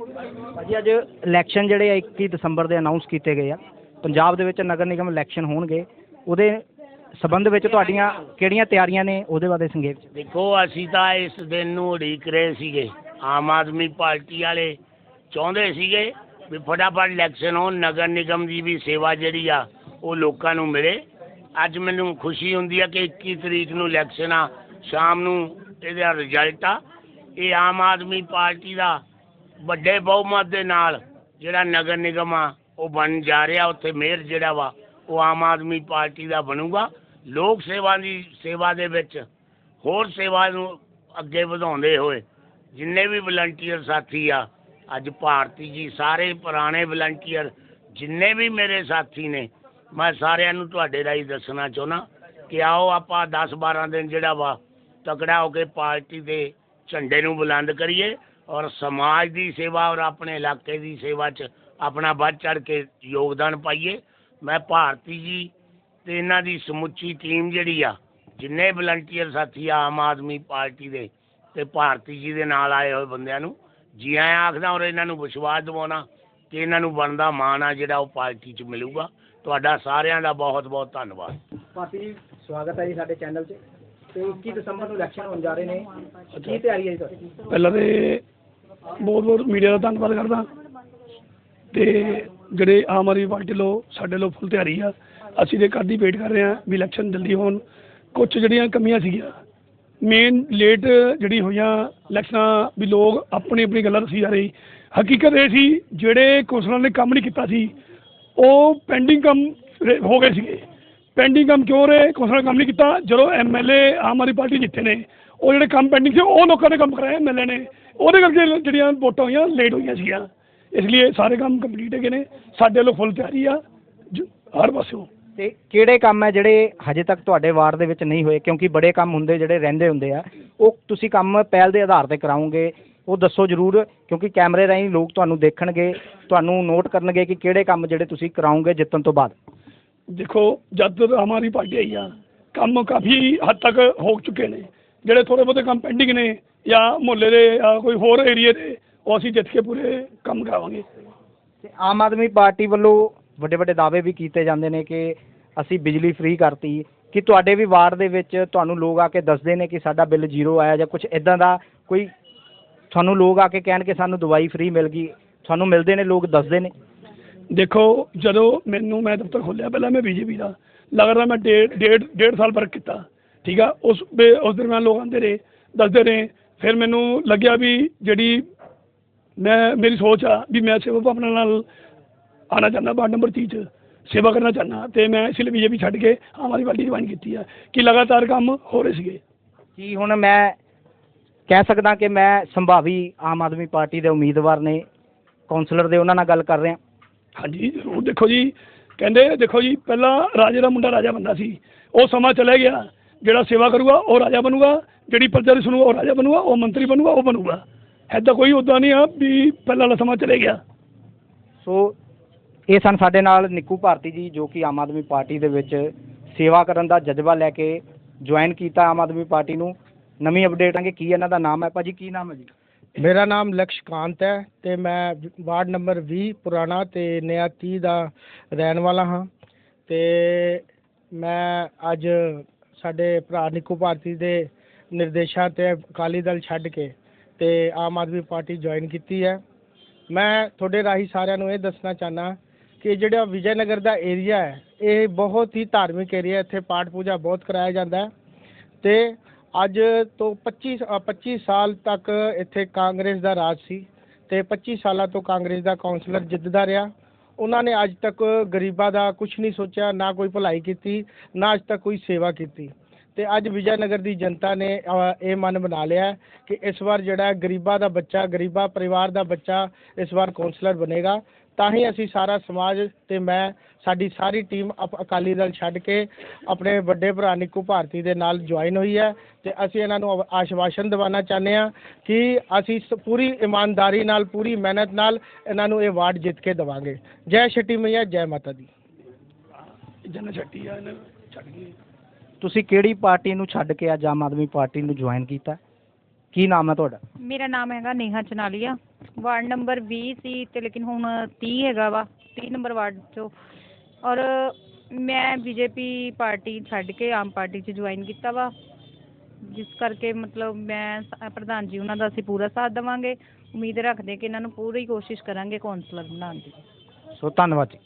ਭਾਜੀ, ਅੱਜ ਇਲੈਕਸ਼ਨ ਜਿਹੜੇ ਆ 21 ਦਸੰਬਰ ਦੇ ਅਨਾਉਂਸ ਕੀਤੇ ਗਏ ਆ। ਪੰਜਾਬ ਦੇ ਵਿੱਚ ਨਗਰ ਨਿਗਮ ਇਲੈਕਸ਼ਨ ਹੋਣਗੇ। ਉਹਦੇ ਸਬੰਧ ਵਿੱਚ ਤੁਹਾਡੀਆਂ ਕਿਹੜੀਆਂ ਤਿਆਰੀਆਂ ਨੇ? ਉਹਦੇ ਬਾਰੇ ਸੰਖੇਪ ਚ। ਦੇਖੋ, ਅਸੀਂ ਤਾਂ ਇਸ ਦਿਨ ਨੂੰ ਉਡੀਕ ਰਹੇ ਸੀਗੇ। ਆਮ ਆਦਮੀ ਪਾਰਟੀ ਵਾਲੇ ਚਾਹੁੰਦੇ ਸੀਗੇ ਵੀ ਫਟਾਫਟ ਇਲੈਕਸ਼ਨ ਹੋਣ। ਨਗਰ ਨਿਗਮ ਦੀ ਵੀ ਸੇਵਾ ਜਿਹੜੀ ਆ, ਉਹ ਲੋਕਾਂ ਨੂੰ ਮਿਲੇ। ਅੱਜ ਮੈਨੂੰ ਖੁਸ਼ੀ ਹੁੰਦੀ ਆ ਕਿ 21 ਤਰੀਕ ਨੂੰ ਇਲੈਕਸ਼ਨ ਆ। ਸ਼ਾਮ ਨੂੰ ਇਹਦਾ ਰਿਜ਼ਲਟ ਆ। ਇਹ ਆਮ ਆਦਮੀ ਪਾਰਟੀ ਦਾ ਵੱਡੇ ਬਹੁਮਤ ਦੇ ਨਾਲ ਜਿਹੜਾ ਨਗਰ ਨਿਗਮ ਆ, ਉਹ ਬਣ ਜਾ ਰਿਹਾ, ਉੱਥੇ ਮੇਅਰ ਜਿਹੜਾ ਵਾ, ਉਹ ਆਮ ਆਦਮੀ ਪਾਰਟੀ ਦਾ ਬਣੂਗਾ। ਲੋਕ ਸੇਵਾ ਦੀ, ਸੇਵਾ ਦੇ ਵਿੱਚ ਹੋਰ ਸੇਵਾ ਨੂੰ ਅੱਗੇ ਵਧਾਉਂਦੇ ਹੋਏ, ਜਿੰਨੇ ਵੀ ਵਲੰਟੀਅਰ ਸਾਥੀ ਆ, ਅੱਜ ਭਾਰਤੀ ਜੀ, ਸਾਰੇ ਪੁਰਾਣੇ ਵਲੰਟੀਅਰ ਜਿੰਨੇ ਵੀ ਮੇਰੇ ਸਾਥੀ ਨੇ, ਮੈਂ ਸਾਰਿਆਂ ਨੂੰ ਤੁਹਾਡੇ ਰਾਹੀਂ ਦੱਸਣਾ ਚਾਹੁੰਦਾ ਕਿ ਆਓ ਆਪਾਂ 10 12 ਦਿਨ ਜਿਹੜਾ ਵਾ, ਤਕੜਾ ਹੋ ਕੇ ਪਾਰਟੀ ਦੇ ਝੰਡੇ ਨੂੰ ਬੁਲੰਦ ਕਰੀਏ। ਔਰ ਸਮਾਜ ਦੀ ਸੇਵਾ ਔਰ ਆਪਣੇ ਇਲਾਕੇ ਦੀ ਸੇਵਾ 'ਚ ਆਪਣਾ ਵੱਧ ਚੜ ਕੇ ਯੋਗਦਾਨ ਪਾਈਏ। ਮੈਂ ਭਾਰਤੀ ਜੀ ਤੇ ਇਹਨਾਂ ਦੀ ਸਮੁੱਚੀ ਟੀਮ ਜਿਹੜੀ ਆ ਜਿੰਨੇ ਵਲੰਟੀਅਰ ਸਾਥੀ ਆ ਆਮ ਆਦਮੀ ਪਾਰਟੀ ਦੇ ਤੇ ਭਾਰਤੀ ਜੀ ਦੇ ਨਾਲ ਆਏ ਹੋਏ ਬੰਦਿਆਂ ਨੂੰ ਜੀ ਆਇਆਂ ਆਖਦਾ ਔਰ ਇਹਨਾਂ ਨੂੰ ਵਿਸ਼ਵਾਸ ਦਿਵਾਉਣਾ ਕਿ ਇਹਨਾਂ ਨੂੰ ਬਣਦਾ ਮਾਣ ਆ ਜਿਹੜਾ ਉਹ ਪਾਰਟੀ 'ਚ ਮਿਲੂਗਾ। ਤੁਹਾਡਾ ਸਾਰਿਆਂ ਦਾ ਬਹੁਤ ਬਹੁਤ ਧੰਨਵਾਦ। ਭਾਰਤੀ ਜੀ ਸਵਾਗਤ ਹੈ ਜੀ ਸਾਡੇ ਚੈਨਲ 'ਚ। ਤੇ 21 ਦਸੰਬਰ ਨੂੰ ਇਲੈਕਸ਼ਨ ਹੋਣ ਜਾ ਰਹੇ ਨੇ। ਕੀ ਤਿਆਰੀ ਹੈ ਜੀ ਤੁਹਾਡੀ? ਪਹਿਲਾਂ ਤੇ ਬਹੁਤ ਬਹੁਤ ਮੀਡੀਆ ਦਾ ਧੰਨਵਾਦ ਕਰਦਾ। ਤੇ ਜਿਹੜੇ ਆਮ ਆਦਮੀ ਪਾਰਟੀ ਲੋ, ਸਾਡੇ ਲੋ ਫੁੱਲ ਤਿਆਰੀ ਆ। ਅਸੀਂ ਤੇ ਕਦ ਦੀ ਵੇਟ ਕਰ ਰਹੇ ਹਾਂ ਵੀ ਇਲੈਕਸ਼ਨ ਜਲਦੀ ਹੋਣ। ਕੁਝ ਜਿਹੜੀਆਂ ਕਮੀਆਂ ਸੀਗੀਆਂ ਮੇਨ ਲੇਟ ਜਿਹੜੀ ਹੋਈਆਂ ਇਲੈਕਸ਼ਨਾਂ ਵੀ ਲੋਕ ਆਪਣੀ ਆਪਣੀ ਗੱਲਾਂ ਦੱਸੀ ਜਾ ਰਹੀ। ਹਕੀਕਤ ਇਹ ਸੀ, ਜਿਹੜੇ ਕੌਂਸਲਰਾਂ ਨੇ ਕੰਮ ਨਹੀਂ ਕੀਤਾ ਸੀ, ਉਹ ਪੈਂਡਿੰਗ ਕੰਮ ਰਹੇ- ਹੋ ਗਏ ਸੀਗੇ। ਪੈਂਡਿੰਗ ਕੰਮ ਕਿਉਂ ਰਹੇ? ਕੌਂਸਲਰਾਂ ਕੰਮ ਨਹੀਂ ਕੀਤਾ। ਜਦੋਂ ਐਮਐਲਏ ਆਮ ਆਦਮੀ ਪਾਰਟੀ ਜਿੱਤੇ ਨੇ, ਉਹ ਜਿਹੜੇ ਕੰਮ ਪੈਂਡਿੰਗ ਸੀ, ਉਹ ਲੋਕਾਂ ਨੇ ਕੰਮ ਕਰਾਏ ਐਮਐਲਏ ਨੇ। ਉਹਦੇ ਕਰਕੇ ਜਿਹੜੀਆਂ ਵੋਟਾਂ ਹੋਈਆਂ ਲੇਟ ਹੋਈਆਂ ਸੀਗੀਆਂ। ਇਸ ਲਈ ਸਾਰੇ ਕੰਮ ਕੰਪਲੀਟ ਹੈਗੇ ਨੇ। ਸਾਡੇ ਵੱਲੋਂ ਫੁੱਲ ਤਿਆਰੀ ਆ। ਜ- ਹਰ ਪਾਸਿਓਂ। ਤੇ ਕਿਹੜੇ ਕੰਮ ਹੈ ਜਿਹੜੇ ਹਜੇ ਤੱਕ ਤੁਹਾਡੇ ਵਾਰਡ ਦੇ ਵਿੱਚ ਨਹੀਂ ਹੋਏ? ਕਿਉਂਕਿ ਬੜੇ ਕੰਮ ਹੁੰਦੇ ਜਿਹੜੇ ਰਹਿੰਦੇ ਹੁੰਦੇ ਆ। ਉਹ ਤੁਸੀਂ ਕੰਮ ਪਹਿਲ ਦੇ ਆਧਾਰ ਤੇ ਕਰਾਓਗੇ। ਉਹ ਦੱਸੋ ਜਰੂਰ ਕਿਉਂਕਿ ਕੈਮਰੇ ਰਾਹੀਂ ਲੋਕ ਤੁਹਾਨੂੰ ਦੇਖਣਗੇ। ਤੁਹਾਨੂੰ ਨੋਟ ਕਰਨਗੇ ਕਿ ਕਿਹੜੇ ਕੰਮ ਜਿਹੜੇ ਤੁਸੀਂ ਕਰਾਓਗੇ ਜਿੱਤਣ ਤੋਂ ਬਾਅਦ। ਦੇਖੋ ਜਦ ਤੋਂ ਆਮ ਆਦਮੀ ਪਾਰਟੀ ਆਈ ਆ ਕੰਮ ਕਾਫੀ ਹੱਦ ਤੱਕ ਹੋ ਚੁੱਕੇ ਨੇ। ਜਿਹੜੇ ਥੋੜੇ ਬਹੁਤੇ ਕੰਮ ਪੈਂਡਿੰਗ ਨੇ ਜਾਂ ਮੁਹੱਲੇ ਦੇ ਜਾਂ ਕੋਈ ਹੋਰ ਏਰੀਏ ਦੇ ਉਹ ਅਸੀਂ ਜਿੱਤ ਕੇ ਪੂਰੇ ਕੰਮ ਕਰਾਵਾਂਗੇ। ਤੇ ਆਮ ਆਦਮੀ ਪਾਰਟੀ ਵੱਲੋਂ ਵੱਡੇ ਵੱਡੇ ਦਾਅਵੇ ਵੀ ਕੀਤੇ ਜਾਂਦੇ ਨੇ ਕਿ ਅਸੀਂ ਬਿਜਲੀ ਫ੍ਰੀ ਕਰਤੀ ਕਿ ਤੁਹਾਡੇ ਵੀ ਵਾਰਡ ਦੇ ਵਿੱਚ ਤੁਹਾਨੂੰ ਲੋਕ ਆ ਕੇ ਦੱਸਦੇ ਨੇ ਕਿ ਸਾਡਾ ਬਿੱਲ ਜ਼ੀਰੋ ਆਇਆ ਜਾਂ ਕੁਝ ਇਦਾਂ ਦਾ ਕੋਈ ਤੁਹਾਨੂੰ ਲੋਕ ਆ ਕੇ ਕਹਿਣ ਕਿ ਸਾਨੂੰ ਦਵਾਈ ਫ੍ਰੀ ਮਿਲ ਗਈ ਤੁਹਾਨੂੰ ਮਿਲਦੇ ਨੇ ਲੋਕ ਦੱਸਦੇ ਨੇ। ਦੇਖੋ ਜਦੋਂ ਮੈਨੂੰ ਮੈਂ ਦਫ਼ਤਰ ਖੋਲ੍ਹਿਆ ਪਹਿਲਾਂ ਮੈਂ ਬੀਜੇਪੀ ਦਾ ਲਗਾਤਾਰ ਮੈਂ ਡੇਢ ਡੇਢ ਡੇਢ ਸਾਲ ਵਰਕ ਕੀਤਾ ਠੀਕ ਆ ਉਸ ਉਸ ਦਰਮਿਆਨ ਲੋਕ ਆਉਂਦੇ ਰਹੇ ਦੱਸਦੇ ਰਹੇ ਫਿਰ ਮੈਨੂੰ ਲੱਗਿਆ ਵੀ ਜਿਹੜੀ ਮੈਂ ਮੇਰੀ ਸੋਚ ਆ ਵੀ ਮੈਂ ਸੇਵਾ ਭਾਵਨਾ ਨਾਲ ਆਉਣਾ ਚਾਹੁੰਦਾ ਵਾਰਡ ਨੰਬਰ 30 ਚ ਸੇਵਾ ਕਰਨਾ ਚਾਹੁੰਦਾ ਤੇ ਮੈਂ ਇਸ ਲਈ ਬੀਜੇਪੀ ਛੱਡ ਕੇ ਆਮ ਆਦਮੀ ਪਾਰਟੀ ਜੁਆਇਨ ਕੀਤੀ ਆ ਕਿ ਲਗਾਤਾਰ ਕੰਮ ਹੋ ਰਹੇ ਸੀਗੇ। ਕੀ ਹੁਣ ਮੈਂ ਕਹਿ ਸਕਦਾ ਕਿ ਮੈਂ ਸੰਭਾਵੀ ਆਮ ਆਦਮੀ ਪਾਰਟੀ ਦੇ ਉਮੀਦਵਾਰ ਨੇ ਕਾਉਂਸਲਰ ਦੇ ਉਹਨਾਂ ਨਾਲ ਗੱਲ ਕਰ ਰਿਹਾ। ਹਾਂਜੀ ਜ਼ਰੂਰ। ਦੇਖੋ ਜੀ ਕਹਿੰਦੇ ਦੇਖੋ ਜੀ ਪਹਿਲਾਂ ਰਾਜੇ ਦਾ ਮੁੰਡਾ ਰਾਜਾ ਬੰਦਾ ਸੀ ਉਹ ਸਮਾਂ ਚਲੇ ਗਿਆ ਜਿਹੜਾ ਸੇਵਾ ਕਰੂਗਾ ਉਹ ਰਾਜਾ ਬਣੂਗਾ ਜਿਹੜੀ ਪ੍ਰਜਾ ਦੀ ਸੁਣੂਗਾ ਉਹ ਰਾਜਾ ਬਣੂਗਾ ਉਹ ਮੰਤਰੀ ਬਣੂਗਾ ਉਹ ਬਣੂਗਾ। ਐਦਾਂ ਕੋਈ ਉਦਾਂ ਨਹੀਂ ਆ ਵੀ ਪਹਿਲਾਂ ਵਾਲਾ ਸਮਾਂ ਚਲੇ ਗਿਆ। ਸੋ ਇਹ ਸਨ ਸਾਡੇ ਨਾਲ ਨਿੱਕੂ ਭਾਰਤੀ ਜੀ ਜੋ ਕਿ ਆਮ ਆਦਮੀ ਪਾਰਟੀ ਦੇ ਵਿੱਚ ਸੇਵਾ ਕਰਨ ਦਾ ਜਜ਼ਬਾ ਲੈ ਕੇ ਜੁਆਇਨ ਕੀਤਾ ਆਮ ਆਦਮੀ ਪਾਰਟੀ ਨੂੰ। ਨਵੀਂ ਅਪਡੇਟ ਆਂਗੇ ਕੀ ਇਹਨਾਂ ਦਾ ਨਾਮ ਹੈ? ਭਾਜੀ ਕੀ ਨਾਮ ਹੈ ਜੀ? ਮੇਰਾ ਨਾਮ ਲਕਸ਼ਕਾਂਤ ਹੈ ਤੇ ਮੈਂ ਵਾਰਡ ਨੰਬਰ 20 ਪੁਰਾਣਾ ਤੇ ਨਿਆ 30 ਦਾ ਰਹਿਣ ਵਾਲਾ ਹਾਂ। ਤੇ ਮੈਂ ਅੱਜ ਸਾਡੇ ਭਰਾ ਨਿੱਕੂ ਭਾਰਤੀ ਦੇ ਨਿਰਦੇਸ਼ਾਂ ਤੇ ਅਕਾਲੀ ਦਲ ਛੱਡ ਕੇ ਤੇ ਆਮ ਆਦਮੀ ਪਾਰਟੀ ਜੁਆਇਨ ਕੀਤੀ ਹੈ। ਮੈਂ ਤੁਹਾਡੇ ਰਾਹੀਂ ਸਾਰਿਆਂ ਨੂੰ ਇਹ ਦੱਸਣਾ ਚਾਹਨਾ ਕਿ ਜਿਹੜਾ ਵਿਜੈਨਗਰ ਦਾ ਏਰੀਆ ਹੈ ਇਹ ਬਹੁਤ ਹੀ ਧਾਰਮਿਕ ਏਰੀਆ ਇੱਥੇ ਪਾਠ ਪੂਜਾ ਬਹੁਤ ਕਰਾਇਆ ਜਾਂਦਾ ਹੈ ਤੇ ਅੱਜ ਤੋਂ 25 ਅ, 25 ਸਾਲ ਤੱਕ ਇੱਥੇ ਕਾਂਗਰਸ ਦਾ ਰਾਜ ਸੀ ਤੇ 25 ਸਾਲਾਂ ਤੋਂ ਕਾਂਗਰਸ ਦਾ ਕਾਉਂਸਲਰ ਜਿੱਤਦਾ ਰਿਹਾ। ਉਹਨਾਂ ਨੇ ਅੱਜ ਤੱਕ ਗਰੀਬਾਂ ਦਾ ਕੁਝ ਨਹੀਂ ਸੋਚਿਆ ਨਾ ਕੋਈ ਭਲਾਈ ਕੀਤੀ ਨਾ ਅੱਜ ਤੱਕ ਕੋਈ ਸੇਵਾ ਕੀਤੀ। ਤੇ ਅੱਜ ਵਿਜੇ ਨਗਰ ਦੀ ਜਨਤਾ ਨੇ ਇਹ ਮਨ ਬਣਾ ਲਿਆ ਕਿ ਇਸ ਵਾਰ ਜਿਹੜਾ ਗਰੀਬਾਂ ਦਾ ਬੱਚਾ, ਗਰੀਬਾਂ ਪਰਿਵਾਰ ਦਾ ਬੱਚਾ ਇਸ ਵਾਰ ਕੌਂਸਲਰ ਬਣੇਗਾ। ਤਾਂ ਹੀ ਅਸੀਂ ਸਾਰਾ ਸਮਾਜ ਤੇ ਮੈਂ, ਸਾਡੀ ਸਾਰੀ ਟੀਮ ਅਪ- ਅਕਾਲੀ ਦਲ ਛੱਡ ਕੇ ਆਪਣੇ ਵੱਡੇ ਭਰਾ ਨਿੱਕੂ ਭਾਰਤੀ ਦੇ ਨਾਲ ਜੁਆਇਨ ਹੋਈ ਹੈ ਤੇ ਅਸੀਂ ਇਹਨਾਂ ਨੂੰ ਆਵ- ਆਸ਼ਵਾਸਨ ਦਿਵਾਉਣਾ ਚਾਹੁੰਦੇ ਹਾਂ ਕਿ ਅਸੀਂ ਸ- ਪੂਰੀ ਇਮਾਨਦਾਰੀ ਨਾਲ, ਪੂਰੀ ਮਿਹਨਤ ਨਾਲ ਇਹਨਾਂ ਨੂੰ ਇਹ ਵਾਰਡ ਜਿੱਤ ਕੇ ਦੇਵਾਂਗੇ। ਜੈ ਛੱਟੀ ਮਈਆ, ਜੈ ਮਾਤਾ ਦੀ। ਜਨ ਛੱਟੀ ਆ ਇਹਨਾਂ ਛੱਡ ਕੇ। ਤੁਸੀਂ ਕਿਹੜੀ ਪਾਰਟੀ ਨੂੰ ਛੱਡ ਕੇ ਅੱਜ ਆਮ ਆਦਮੀ ਪਾਰਟੀ ਨੂੰ ਜੁਆਇਨ ਕੀਤਾ? ਕੀ ਨਾਮ ਹੈ ਤੁਹਾਡਾ? ਮੇਰਾ ਨਾਮ ਹੈਗਾ ਨੇਹਾ ਚਨਾਲੀਆ। ਵਾਰਡ ਨੰਬਰ 20 ਸੀ ਤੇ ਲੇਕਿਨ ਹੁਣ 30 ਹੈਗਾ ਵਾ 30 ਨੰਬਰ ਵਾਰਡ 'ਚੋਂ। ਔਰ ਮੈਂ ਬੀਜੇਪੀ ਪਾਰਟੀ ਛੱਡ ਕੇ ਆਮ ਪਾਰਟੀ 'ਚ ਜੁਆਇਨ ਕੀਤਾ ਵਾ। ਜਿਸ ਕਰਕੇ ਮਤਲਬ ਮੈਂ ਸ- ਪ੍ਰਧਾਨ ਜੀ ਉਹਨਾਂ ਦਾ ਅਸੀਂ ਪੂਰਾ ਸਾਥ ਦੇਵਾਂਗੇ। ਉਮੀਦ ਰੱਖਦੇ ਕਿ ਇਹਨਾਂ ਨੂੰ ਪੂਰੀ ਕੋਸ਼ਿਸ਼ ਕਰਾਂਗੇ ਕੌਂਸਲਰ ਬਣਾਉਣ ਦੀ। ਸੋ ਧੰਨਵਾਦ ਜੀ।